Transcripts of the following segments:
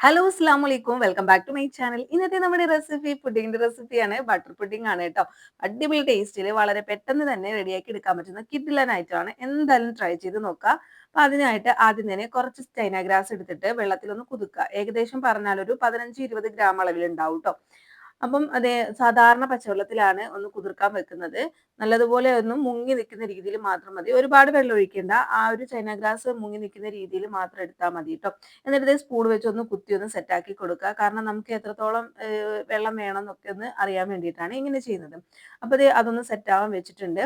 Hello അസ്സാം വലൈക്കും welcome back to my channel ഇന്നത്തെ നമ്മുടെ റെസിപ്പി പുഡിങ്ങിന്റെ റെസിപ്പിയാണ് ബട്ടർ പുഡിംഗ് ആണ് കേട്ടോ. അടിപൊളി ടേസ്റ്റിൽ വളരെ പെട്ടെന്ന് തന്നെ റെഡിയാക്കി എടുക്കാൻ പറ്റുന്ന കിഡിലൻ ആണ്. എന്തായാലും ട്രൈ ചെയ്ത് നോക്കുക അപ്പൊ അതിനായിട്ട് ആദ്യം തന്നെ കുറച്ച് സ്റ്റൈനാഗ്രാസ് ഗ്രാസ് എടുത്തിട്ട് വെള്ളത്തിലൊന്ന് കുതുക്കുക. ഏകദേശം പറഞ്ഞാൽ ഒരു പതിനഞ്ച് ഇരുപത് ഗ്രാം അളവിൽ ഉണ്ടാവും കേട്ടോ. അപ്പം അതേ സാധാരണ പച്ചവെള്ളത്തിലാണ് ഒന്ന് കുതിർക്കാൻ വെക്കുന്നത്. നല്ലതുപോലെ ഒന്ന് മുങ്ങി നിൽക്കുന്ന രീതിയിൽ മാത്രം മതി. ഒരുപാട് വെള്ളം ഒഴിക്കേണ്ട. ആ ഒരു ചൈന ഗ്രാസ് മുങ്ങി നിൽക്കുന്ന രീതിയിൽ മാത്രം എടുത്താൽ മതി കേട്ടോ എന്നിട്ട് സ്പൂൺ വെച്ച് ഒന്ന് കുത്തി ഒന്ന് സെറ്റാക്കി കൊടുക്കുക. കാരണം നമുക്ക് എത്രത്തോളം വെള്ളം വേണം എന്നൊക്കെ ഒന്ന് അറിയാൻ വേണ്ടിയിട്ടാണ് ഇങ്ങനെ ചെയ്യുന്നത്. അപ്പോൾ അതൊന്ന് സെറ്റാവാൻ വെച്ചിട്ടുണ്ട്.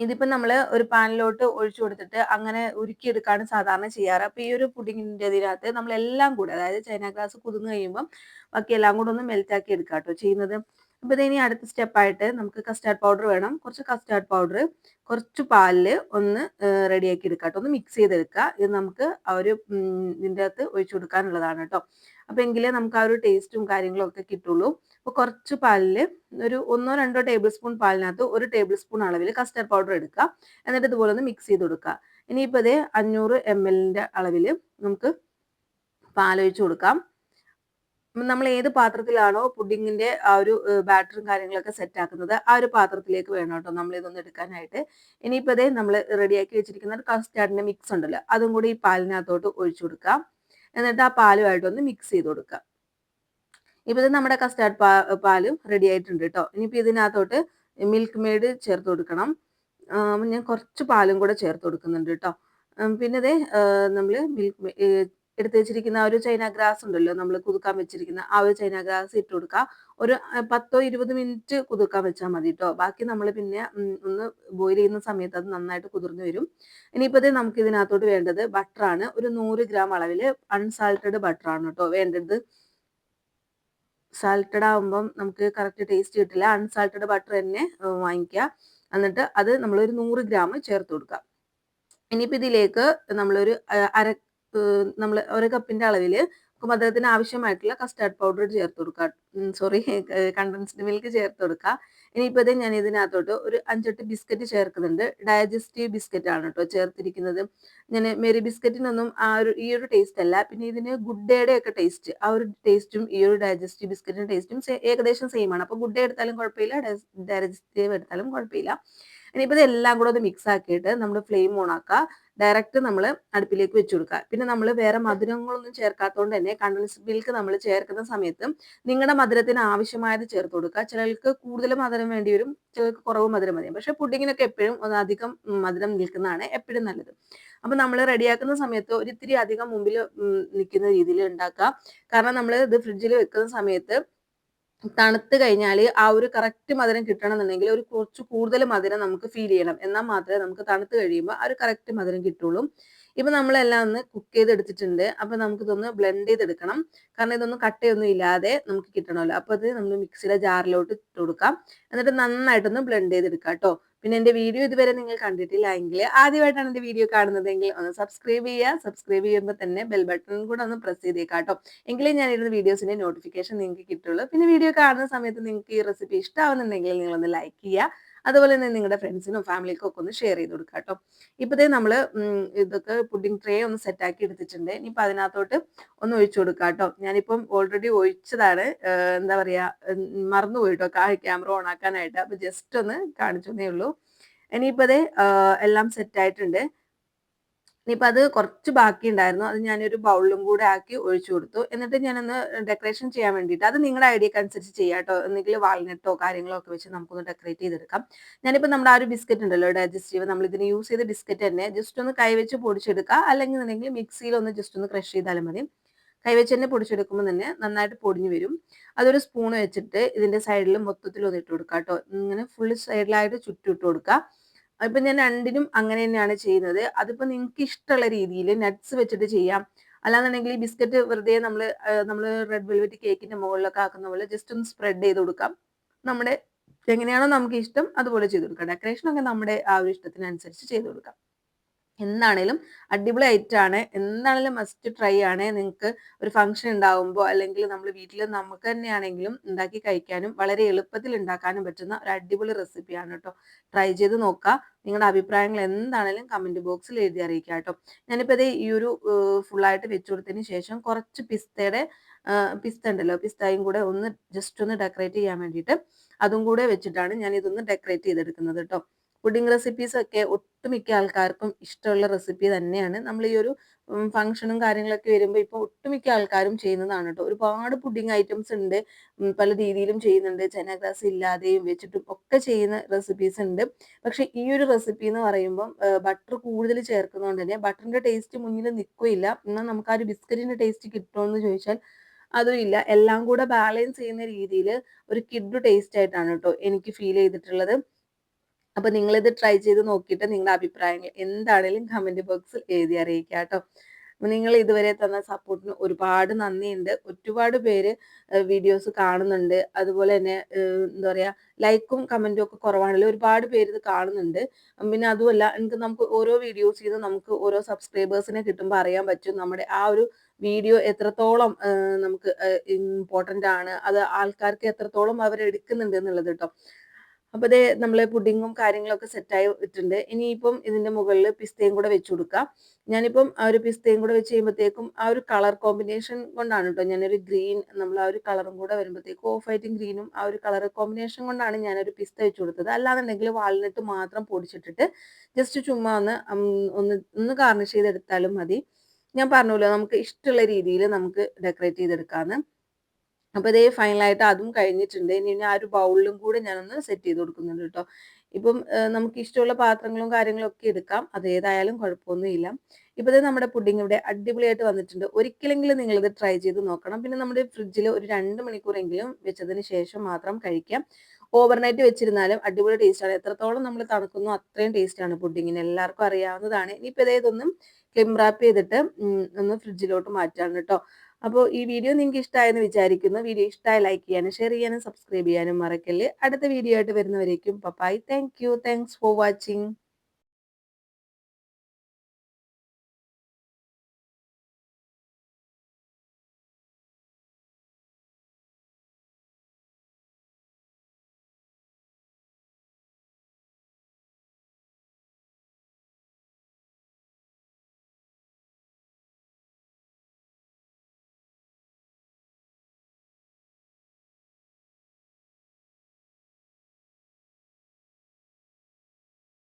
ഇതിപ്പോ നമ്മൾ ഒരു പാനിലോട്ട് ഒഴിച്ചു കൊടുത്തിട്ട് അങ്ങനെ ഉരുക്കിയെടുക്കാണ് സാധാരണ ചെയ്യാറ്. അപ്പൊ ഈ ഒരു പുഡിങ്ങിന്റെ ഇതിനകത്ത് നമ്മൾ എല്ലാം കൂടെ അതായത് ചൈന ഗ്ലാസ് കുതിർന്നു കഴിയുമ്പോൾ ബാക്കി എല്ലാം കൂടെ ഒന്ന് മെൽറ്റാക്കി എടുക്കാം കേട്ടോ ചെയ്യുന്നത്. അപ്പൊ ഇതിനി അടുത്ത സ്റ്റെപ്പായിട്ട് നമുക്ക് കസ്റ്റാർഡ് പൗഡർ വേണം. കുറച്ച് കസ്റ്റാർഡ് പൗഡർ കുറച്ച് പാലിൽ ഒന്ന് റെഡിയാക്കി എടുക്കാം കേട്ടോ ഒന്ന് മിക്സ് ചെയ്തെടുക്കുക ഇത് നമുക്ക് ആ ഒരു ഇതിന്റെ അകത്ത് ഒഴിച്ചു കൊടുക്കാനുള്ളതാണ് കേട്ടോ അപ്പൊ എങ്കിലേ നമുക്ക് ആ ഒരു ടേസ്റ്റും കാര്യങ്ങളും ഒക്കെ കിട്ടുള്ളൂ. അപ്പോൾ കുറച്ച് പാലിൽ ഒരു ഒന്നോ രണ്ടോ ടേബിൾ സ്പൂൺ പാലിനകത്ത് ഒരു ടേബിൾ സ്പൂൺ അളവിൽ കസ്റ്റർഡ് പൗഡർ എടുക്കുക. എന്നിട്ട് ഇതുപോലെ ഒന്ന് മിക്സ് ചെയ്ത് കൊടുക്കുക. ഇനിയിപ്പോൾ ഇതേ അഞ്ഞൂറ് എം എല്ലിന്റെ അളവിൽ നമുക്ക് പാലൊഴിച്ച് കൊടുക്കാം. നമ്മൾ ഏത് പാത്രത്തിലാണോ പുഡിങ്ങിന്റെ ആ ഒരു ബാറ്ററും കാര്യങ്ങളൊക്കെ സെറ്റ് ആക്കുന്നത് ആ ഒരു പാത്രത്തിലേക്ക് വേണം കേട്ടോ നമ്മൾ ഇതൊന്ന് എടുക്കാനായിട്ട്. ഇനിയിപ്പോൾ ഇതേ നമ്മൾ റെഡിയാക്കി വെച്ചിരിക്കുന്ന കസ്റ്റാർഡിന്റെ മിക്സ് ഉണ്ടല്ലോ അതും കൂടി ഈ പാലിനകത്തോട്ട് ഒഴിച്ചു കൊടുക്കാം. എന്നിട്ട് ആ പാലുമായിട്ടൊന്ന് മിക്സ് ചെയ്ത് കൊടുക്കുക. ഇപ്പൊ ഇത് നമ്മുടെ കസ്റ്റാർഡ് പാ പാലും റെഡി ആയിട്ടുണ്ട് കേട്ടോ. ഇനിയിപ്പോൾ ഇതിനകത്തോട്ട് മിൽക്ക് മെയ്ഡ് ചേർത്ത് കൊടുക്കണം. ഞാൻ കുറച്ച് പാലും കൂടെ ചേർത്ത് കൊടുക്കുന്നുണ്ട് കേട്ടോ. പിന്നെ ഇത് നമ്മൾ മിൽക്ക് എടുത്ത് വെച്ചിരിക്കുന്ന ആ ഒരു ചൈന ഗ്രാസ് ഉണ്ടല്ലോ നമ്മൾ കുതുക്കാൻ വെച്ചിരിക്കുന്ന ആ ഒരു ചൈന ഗ്രാസ് ഇട്ട് കൊടുക്കുക ഒരു പത്തോ ഇരുപത് മിനിറ്റ് കുതിർക്കാൻ വെച്ചാൽ മതി കേട്ടോ ബാക്കി നമ്മൾ പിന്നെ ഒന്ന് ബോയിൽ ചെയ്യുന്ന സമയത്ത് അത് നന്നായിട്ട് കുതിർന്നു വരും. ഇനിയിപ്പോൾ നമുക്ക് ഇതിനകത്തോട്ട് വേണ്ടത് ബട്ടറാണ്. ഒരു നൂറ് ഗ്രാം അളവിൽ അൺസാൾട്ടഡ് ബട്ടറാണ് കേട്ടോ വേണ്ടത്. സാൾട്ടഡ് ആകുമ്പം നമുക്ക് കറക്റ്റ് ടേസ്റ്റ് കിട്ടില്ല. അൺസാൾട്ടഡ് ബട്ടർ തന്നെ വാങ്ങിക്കുക എന്നിട്ട് അത് നമ്മളൊരു നൂറ് ഗ്രാം ചേർത്ത് കൊടുക്കുക ഇനിയിപ്പോൾ ഇതിലേക്ക് നമ്മളൊരു അര നമ്മൾ ഒരു കപ്പിന്റെ അളവിൽ മധുരത്തിന് ആവശ്യമായിട്ടുള്ള കസ്റ്റാർഡ് പൗഡർ ചേർത്ത് കൊടുക്കുക സോറി കണ്ടൻസ്ഡ് മിൽക്ക് ചേർത്ത് കൊടുക്കുക ഇനിയിപ്പോൾ ഞാൻ ഇതിനകത്തോട്ട് ഒരു അഞ്ചെട്ട് ബിസ്ക്കറ്റ് ചേർക്കുന്നുണ്ട്. ഡയജസ്റ്റീവ് ബിസ്ക്കറ്റ് ആണ് കേട്ടോ ചേർത്തിരിക്കുന്നത്. ഞാൻ മേരി ബിസ്ക്കറ്റിനൊന്നും ആ ഒരു ഈ ഒരു ടേസ്റ്റ് അല്ല. പിന്നെ ഇതിന് ഗുഡ് ഡേയുടെ ഒക്കെ ടേസ്റ്റ് ആ ഒരു ടേസ്റ്റും ഈ ഒരു ഡയജസ്റ്റീവ് ബിസ്ക്കറ്റിന്റെ ടേസ്റ്റും ഏകദേശം സെയിം ആണ്. അപ്പോൾ ഗുഡ് ഡേ എടുത്താലും കുഴപ്പമില്ല ഡയജസ്റ്റീവ് എടുത്താലും കുഴപ്പമില്ല. ഇനിയിപ്പോൾ ഇതെല്ലാം കൂടെ ഒന്ന് മിക്സ് ആക്കിയിട്ട് നമ്മൾ ഫ്ലെയിം ഓൺ ആക്കുക ഡയറക്റ്റ് നമ്മൾ അടുപ്പിലേക്ക് വെച്ച് കൊടുക്കുക പിന്നെ നമ്മൾ വേറെ മധുരങ്ങളൊന്നും ചേർക്കാത്തതുകൊണ്ട് തന്നെ കണ്ടൻസ് മിൽക്ക് നമ്മൾ ചേർക്കുന്ന സമയത്ത് നിങ്ങളുടെ മധുരത്തിന് ആവശ്യമായത് ചേർത്ത് കൊടുക്കുക ചിലർക്ക് കൂടുതൽ മധുരം വേണ്ടി വരും ചിലർക്ക് കുറവ് മധുരം മതി. പക്ഷെ പുഡിങ്ങിനൊക്കെ എപ്പോഴും അധികം മധുരം നിൽക്കുന്നതാണ് എപ്പോഴും നല്ലത്. അപ്പം നമ്മൾ റെഡിയാക്കുന്ന സമയത്ത് ഒരിത്തിരി അധികം മുമ്പിൽ നിൽക്കുന്ന രീതിയിൽ ഉണ്ടാക്കുക കാരണം നമ്മൾ ഇത് ഫ്രിഡ്ജിൽ വെക്കുന്ന സമയത്ത് തണുത്ത് കഴിഞ്ഞാൽ ആ ഒരു കറക്റ്റ് മധുരം കിട്ടണമെന്നുണ്ടെങ്കിൽ ഒരു കുറച്ച് കൂടുതൽ മധുരം നമുക്ക് ഫീൽ ചെയ്യണം. എന്നാൽ മാത്രമേ നമുക്ക് തണുത്ത് കഴിയുമ്പോൾ ആ ഒരു കറക്റ്റ് മധുരം കിട്ടുള്ളൂ. ഇപ്പൊ നമ്മളെല്ലാം ഒന്ന് കുക്ക് ചെയ്തെടുത്തിട്ടുണ്ട്. അപ്പൊ നമുക്കിതൊന്ന് ബ്ലെൻഡ് ചെയ്തെടുക്കണം. കാരണം ഇതൊന്നും കട്ടയൊന്നും ഇല്ലാതെ നമുക്ക് കിട്ടണമല്ലോ. അപ്പോൾ അത് നമ്മൾ മിക്സിയുടെ ജാറിലോട്ട് ഇട്ട് കൊടുക്കാം. എന്നിട്ട് നന്നായിട്ടൊന്ന് ബ്ലെൻഡ് ചെയ്തെടുക്കാം കേട്ടോ. പിന്നെ എന്റെ വീഡിയോ ഇതുവരെ നിങ്ങൾ കണ്ടിട്ടില്ല എങ്കിൽ ആദ്യമായിട്ടാണ് എന്റെ വീഡിയോ കാണുന്നതെങ്കിൽ ഒന്ന് സബ്സ്ക്രൈബ് ചെയ്യുക. സബ്സ്ക്രൈബ് ചെയ്യുമ്പോൾ തന്നെ ബെൽ ബട്ടൺ കൂടെ ഒന്ന് പ്രസ് ചെയ്തേക്കാം കേട്ടോ. എങ്കിലേ ഞാൻ ഇരുന്ന വീഡിയോസിന്റെ നോട്ടിഫിക്കേഷൻ നിങ്ങൾക്ക് കിട്ടുള്ളൂ. പിന്നെ വീഡിയോ കാണുന്ന സമയത്ത് നിങ്ങൾക്ക് ഈ റെസിപ്പി ഇഷ്ടമാവുന്നുണ്ടെങ്കിൽ നിങ്ങളൊന്ന് ലൈക്ക് ചെയ്യുക. അതുപോലെ തന്നെ നിങ്ങളുടെ ഫ്രണ്ട്സിനും ഫാമിലിക്കും ഒക്കെ ഒന്ന് ഷെയർ ചെയ്ത് കൊടുക്കുക കേട്ടോ ഇപ്പോഴത്തെ നമ്മൾ ഇതൊക്കെ പുഡിംഗ് ട്രേ ഒന്ന് സെറ്റാക്കി എടുത്തിട്ടുണ്ട്. ഇനിയിപ്പോൾ അതിനകത്തോട്ട് ഒന്ന് ഒഴിച്ചു കൊടുക്കുക കേട്ടോ ഞാനിപ്പം ഓൾറെഡി ഒഴിച്ചതാണ്. എന്താ പറയുക മറന്നു പോയിട്ടോ ക്യാമറ ഓൺ ആക്കാനായിട്ട്. അപ്പോൾ ജസ്റ്റ് ഒന്ന് കാണിച്ചു തന്നേ ഉള്ളൂ ഇനിയിപ്പോൾ അത് എല്ലാം സെറ്റ് ആയിട്ടുണ്ട്. ഇനിയിപ്പോൾ അത് കുറച്ച് ബാക്കി ഉണ്ടായിരുന്നു അത് ഞാനൊരു ബൗളിലും കൂടെ ആക്കി ഒഴിച്ചു കൊടുത്തു. എന്നിട്ട് ഞാനൊന്ന് ഡെക്കറേഷൻ ചെയ്യാൻ വേണ്ടിയിട്ട് അത് നിങ്ങളുടെ ഐഡിയക്ക് അനുസരിച്ച് ചെയ്യാം കേട്ടോ. എന്തെങ്കിലും വാൾനട്ടോ കാര്യങ്ങളോ ഒക്കെ വെച്ച് നമുക്കൊന്ന് ഡെക്കറേറ്റ് ചെയ്തെടുക്കാം. ഞാനിപ്പോൾ നമ്മുടെ ആ ഒരു ബിസ്ക്കറ്റ് ഉണ്ടല്ലോ ഡൈജസ്റ്റീവ്. നമ്മൾ ഇതിന് യൂസ് ചെയ്ത ബിസ്ക്കറ്റ് തന്നെ ജസ്റ്റ് ഒന്ന് കൈവച്ച് പൊടിച്ചെടുക്കുക. അല്ലെങ്കിൽ എന്നുണ്ടെങ്കിൽ മിക്സിയിൽ ഒന്ന് ജസ്റ്റ് ഒന്ന് ക്രഷ് ചെയ്താലും മതി. കൈവച്ച് തന്നെ പൊടിച്ചെടുക്കുമ്പോൾ തന്നെ നന്നായിട്ട് പൊടിഞ്ഞു വരും. അതൊരു സ്പൂൺ വെച്ചിട്ട് ഇതിന്റെ സൈഡിൽ മൊത്തത്തിൽ ഒന്ന് ഇട്ട് കൊടുക്കുക കേട്ടോ. ഇങ്ങനെ ഫുൾ സൈഡിലായിട്ട് ചുറ്റിട്ട് കൊടുക്കുക. ഇപ്പൊ ഞാൻ രണ്ടിനും അങ്ങനെ തന്നെയാണ് ചെയ്യുന്നത്. അതിപ്പോ നിങ്ങൾക്ക് ഇഷ്ടമുള്ള രീതിയിൽ നട്ട്സ് വെച്ചിട്ട് ചെയ്യാം. അല്ലാന്നുണ്ടെങ്കിൽ ഈ ബിസ്ക്കറ്റ് വെറുതെ നമ്മൾ നമ്മൾ റെഡ് വെൽവെറ്റ് കേക്കിന്റെ മുകളിലൊക്കെ ആക്കുന്ന പോലെ ജസ്റ്റ് ഒന്ന് സ്പ്രെഡ് ചെയ്ത് കൊടുക്കാം. നമ്മുടെ എങ്ങനെയാണോ നമുക്ക് ഇഷ്ടം അതുപോലെ ചെയ്ത് കൊടുക്കാം. ഡെക്കറേഷൻ ഒക്കെ നമ്മുടെ ആ ഒരു ഇഷ്ടത്തിനനുസരിച്ച് ചെയ്ത് കൊടുക്കാം. എന്താണേലും അടിപൊളി ഐറ്റാണ്. എന്താണേലും മസ്റ്റ് ട്രൈ ആണ്. നിങ്ങൾക്ക് ഒരു ഫംഗ്ഷൻ ഉണ്ടാകുമ്പോൾ അല്ലെങ്കിൽ നമ്മൾ വീട്ടിൽ നമുക്ക് തന്നെയാണെങ്കിലും ഉണ്ടാക്കി കഴിക്കാനും വളരെ എളുപ്പത്തിൽ ഉണ്ടാക്കാനും പറ്റുന്ന ഒരു അടിപൊളി റെസിപ്പിയാണ് കേട്ടോ. ട്രൈ ചെയ്ത് നോക്കുക. നിങ്ങളുടെ അഭിപ്രായങ്ങൾ എന്താണേലും കമന്റ് ബോക്സിൽ എഴുതി അറിയിക്കുക കേട്ടോ. ഞാനിപ്പോൾ ദേ ഈ ഒരു ഫുള്ളായിട്ട് വെച്ചു കൊടുത്തതിന് ശേഷം കുറച്ച് പിസ്തയുടെ പിസ്ത ഉണ്ടല്ലോ പിസ്തയും കൂടെ ഒന്ന് ജസ്റ്റ് ഒന്ന് ഡെക്കറേറ്റ് ചെയ്യാൻ വേണ്ടിയിട്ട് അതും കൂടെ വെച്ചിട്ടാണ് ഞാൻ ഇതൊന്ന് ഡെക്കറേറ്റ് ചെയ്തെടുക്കുന്നത് കേട്ടോ. പുഡിംഗ് റെസിപ്പീസ് ഒക്കെ ഒട്ടുമിക്ക ആൾക്കാർക്കും ഇഷ്ടമുള്ള റെസിപ്പി തന്നെയാണ്. നമ്മൾ ഈ ഒരു ഫംഗ്ഷനും കാര്യങ്ങളൊക്കെ വരുമ്പോൾ ഇപ്പോൾ ഒട്ടുമിക്ക ആൾക്കാരും ചെയ്യുന്നതാണ് കേട്ടോ. ഒരുപാട് പുഡിംഗ് ഐറ്റംസ് ഉണ്ട്. പല രീതിയിലും ചെയ്യുന്നുണ്ട്. ചെനഗ്രാസ് ഇല്ലാതെയും വെച്ചിട്ടും ഒക്കെ ചെയ്യുന്ന റെസിപ്പീസ് ഉണ്ട്. പക്ഷേ ഈ ഒരു റെസിപ്പി എന്ന് പറയുമ്പോൾ ബട്ടർ കൂടുതൽ ചേർക്കുന്നതുകൊണ്ട് തന്നെ ബട്ടറിന്റെ ടേസ്റ്റ് മുന്നിൽ നിൽക്കുകയില്ല. എന്നാൽ നമുക്ക് ആ ഒരു ബിസ്ക്കറ്റിന്റെ ടേസ്റ്റ് കിട്ടുമോ എന്ന് ചോദിച്ചാൽ അതും ഇല്ല. എല്ലാം കൂടെ ബാലൻസ് ചെയ്യുന്ന രീതിയിൽ ഒരു കിഡ് ടേസ്റ്റ് ആയിട്ടാണ് കേട്ടോ എനിക്ക് ഫീൽ ചെയ്തിട്ടുള്ളത്. അപ്പൊ ഇത് ട്രൈ ചെയ്ത് നോക്കിയിട്ട് നിങ്ങളുടെ അഭിപ്രായങ്ങൾ എന്താണെങ്കിലും കമന്റ് ബോക്സിൽ എഴുതി അറിയിക്കുക കേട്ടോ. നിങ്ങൾ ഇതുവരെ തന്ന സപ്പോർട്ടിന് ഒരുപാട് നന്ദിയുണ്ട്. ഒരുപാട് പേര് വീഡിയോസ് കാണുന്നുണ്ട്. അതുപോലെ തന്നെ എന്താ പറയാ ലൈക്കും കമന്റും ഒക്കെ കുറവാണല്ലോ ഒരുപാട് പേര് ഇത് കാണുന്നുണ്ട്. പിന്നെ അതുമല്ല എനിക്ക് നമുക്ക് ഓരോ വീഡിയോസ് ചെയ്ത് നമുക്ക് ഓരോ സബ്സ്ക്രൈബേഴ്സിനെ കിട്ടുമ്പോൾ അറിയാൻ പറ്റും നമ്മുടെ ആ ഒരു വീഡിയോ എത്രത്തോളം നമുക്ക് ഇമ്പോർട്ടന്റ് ആണ്. അത് ആൾക്കാർക്ക് എത്രത്തോളം അവർ എടുക്കുന്നുണ്ട് എന്നുള്ളത് കേട്ടോ. അപ്പോൾ ദേ നമ്മൾ പുഡിങ്ങും കാര്യങ്ങളൊക്കെ സെറ്റായി ഇട്ടുണ്ട്. ഇനിയിപ്പം ഇതിന്റെ മുകളിൽ പിസ്തയും കൂടെ വെച്ച് കൊടുക്കാം. ഞാനിപ്പം ആ ഒരു പിസ്തയും കൂടെ വെച്ച് കഴിയുമ്പോഴത്തേക്കും ആ ഒരു കളർ കോമ്പിനേഷൻ കൊണ്ടാണ് കേട്ടോ ഞാനൊരു ഗ്രീൻ നമ്മൾ ആ ഒരു കളറും കൂടെ വരുമ്പോഴത്തേക്കും ഓഫ് വൈറ്റും ഗ്രീനും ആ ഒരു കളർ കോമ്പിനേഷൻ കൊണ്ടാണ് ഞാനൊരു പിസ്ത വെച്ച് കൊടുത്തത്. അല്ലാന്നുണ്ടെങ്കിൽ വാൾനട്ട് മാത്രം പൊടിച്ചിട്ടിട്ട് ജസ്റ്റ് ചുമ്മാ ഒന്ന് ഒന്ന് ഒന്ന് ഗാർണിഷ് ചെയ്തെടുത്താലും മതി. ഞാൻ പറഞ്ഞല്ലോ നമുക്ക് ഇഷ്ടമുള്ള രീതിയിൽ നമുക്ക് ഡെക്കറേറ്റ് ചെയ്തെടുക്കാന്ന്. അപ്പോൾ ദേ ഫൈനലായിട്ട് അതും കഴിഞ്ഞിട്ടുണ്ട്. ഇനി ആ ഒരു ബൗളിലും കൂടെ ഞാനൊന്ന് സെറ്റ് ചെയ്ത് കൊടുക്കുന്നുണ്ട് കേട്ടോ. ഇപ്പം നമുക്ക് ഇഷ്ടമുള്ള പാത്രങ്ങളും കാര്യങ്ങളും ഒക്കെ എടുക്കാം. അത് ഏതായാലും കുഴപ്പമൊന്നുമില്ല. ഇപ്പൊ ദേ നമ്മുടെ പുഡിംഗ് ഇവിടെ അടിപൊളിയായിട്ട് വന്നിട്ടുണ്ട്. ഒരിക്കലെങ്കിലും നിങ്ങൾ ഇത് ട്രൈ ചെയ്ത് നോക്കണം. പിന്നെ നമ്മുടെ ഫ്രിഡ്ജിൽ ഒരു രണ്ട് മണിക്കൂറെങ്കിലും വെച്ചതിന് ശേഷം മാത്രം കഴിക്കാം. ഓവർനൈറ്റ് വെച്ചിരുന്നാലും അടിപൊളി ടേസ്റ്റാണ്. എത്രത്തോളം നമ്മൾ തണുക്കുന്നു അത്രയും ടേസ്റ്റാണ് പുഡിങ്ങിന്. എല്ലാവർക്കും അറിയാവുന്നതാണ്. ഇനിയിപ്പോൾ ഇതേതൊന്നും ക്ലിം റാപ്പ് ചെയ്തിട്ട് ഒന്ന് ഫ്രിഡ്ജിലോട്ട് മാറ്റാണ് കേട്ടോ. അപ്പോൾ ഈ വീഡിയോ നിങ്ങൾക്ക് ഇഷ്ടമായെന്ന് വിചാരിക്കുന്നു. വീഡിയോ ഇഷ്ടമായി ലൈക്ക് ചെയ്യാനും ഷെയർ ചെയ്യാനും സബ്സ്ക്രൈബ് ചെയ്യാനും മറക്കല്ലേ അടുത്ത വീഡിയോ ആയിട്ട് വരുന്നവരേക്കും bye. Thank you. Thanks for watching.